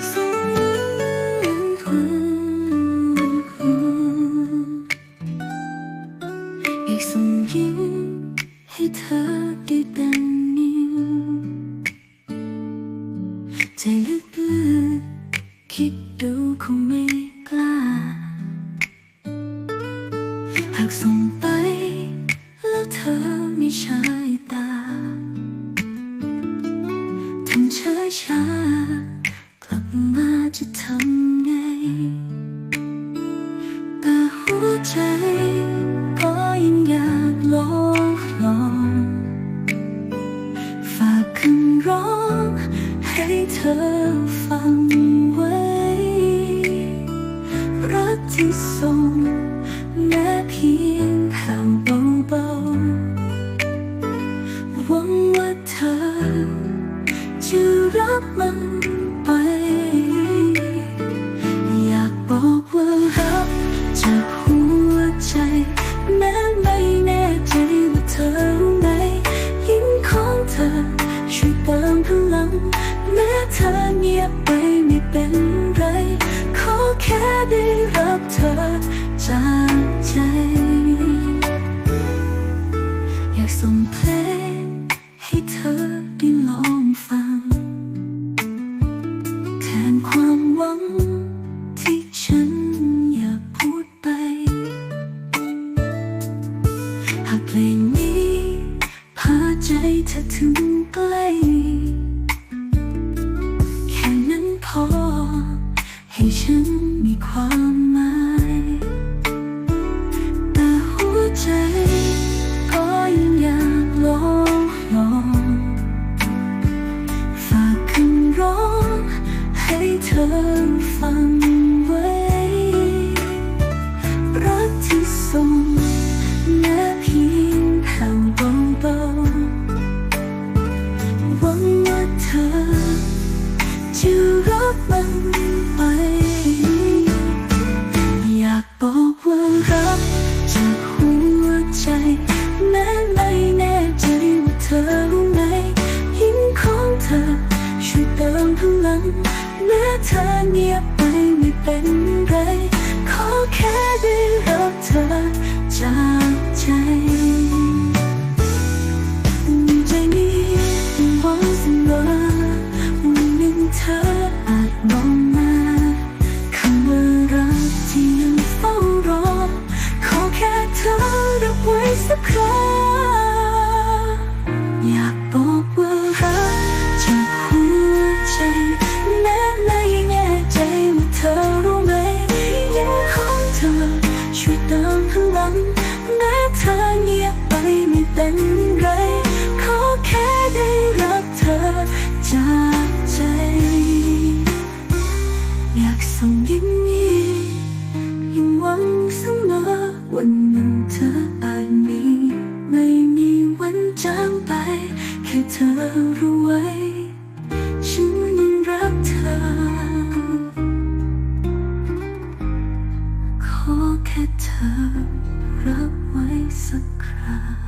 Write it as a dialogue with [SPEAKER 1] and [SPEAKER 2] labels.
[SPEAKER 1] กส่งยิ้มให้เธอได้ดังน้วใจลึกๆคิดดูคงไม่กล้า หากส่งไปแล้วเธอไม่ใช่ ทำไงแต่หัวใจก็ยังอยากลองลองฝากคำร้องให้เธอฟังไว้ รักที่สุด อยากส่งเพลงให้เธอได้ลองฟัง แทนความหวังที่ฉันอยากพูดไป หากเพลงนี้พาใจเธอถึงใกล้แค่นั้นพอ ให้ฉันมีความ 放。me ส่งยิ้มยิ้มยิ่งหวังเสมอวันหนึ่งเธออาไม่มีวันจางไป แค่เธอรู้ไวฉันยังรักเธอ ขอแค่เธอรับไวสักครา